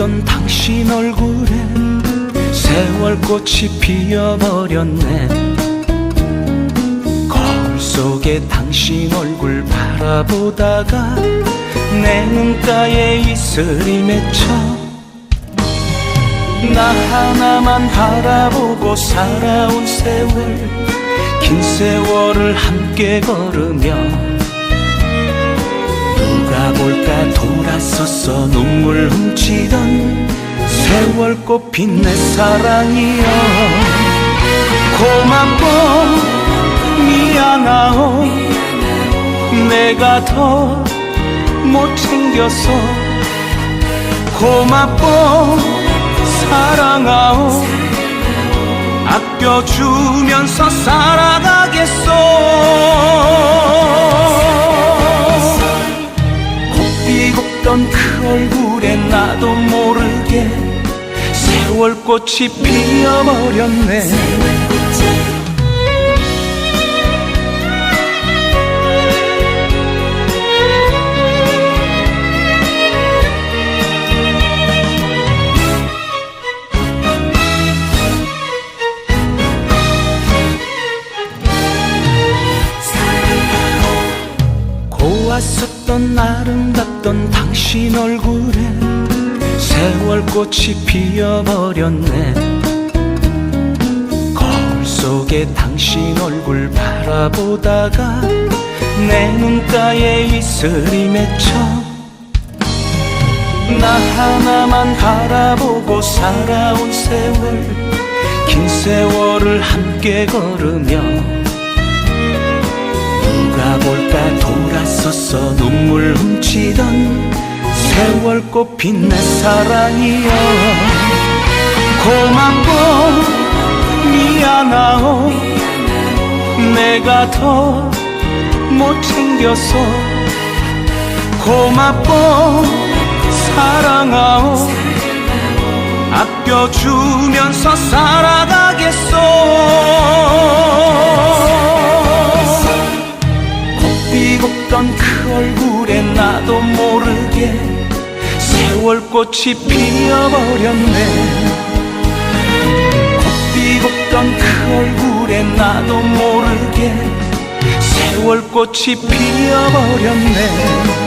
아름답던 당신 얼굴에 세월꽃이 피어버렸네. 거울 속에 당신 얼굴 바라보다가 내 눈가에 이슬이 맺혀 나 하나만 바라보고 살아온 세월 긴 세월을 함께 걸으며 누가 볼까 돌아서서 눈물 훔치던 세월 꽃 핀 내 사랑이여. 고맙고 미안하오. 내가 더 못 챙겨서. 고맙고 사랑하오. 아껴주면서 살 곱디곱던 그 얼굴에 나도 모르게 세월꽃이 피어버렸네 고왔었던 아름답던 당신 얼굴에 세월꽃이 피어버렸네. 거울 속에 당신 얼굴 바라보다가 내 눈가에 이슬이 맺혀 나 하나만 바라보고 살아온 세월 긴 세월을 함께 걸으며 누가 볼까 꽃핀 내 사랑이여. 고맙고 미안하오. 내가 더 못 챙겨서. 고맙고 사랑하오. 아껴주면서 살아가겠소. 곱디곱던 그 얼굴에 나도 모르게 세월꽃이 피어버렸네. 곱디곱던 그 얼굴에 나도 모르게 세월꽃이 피어버렸네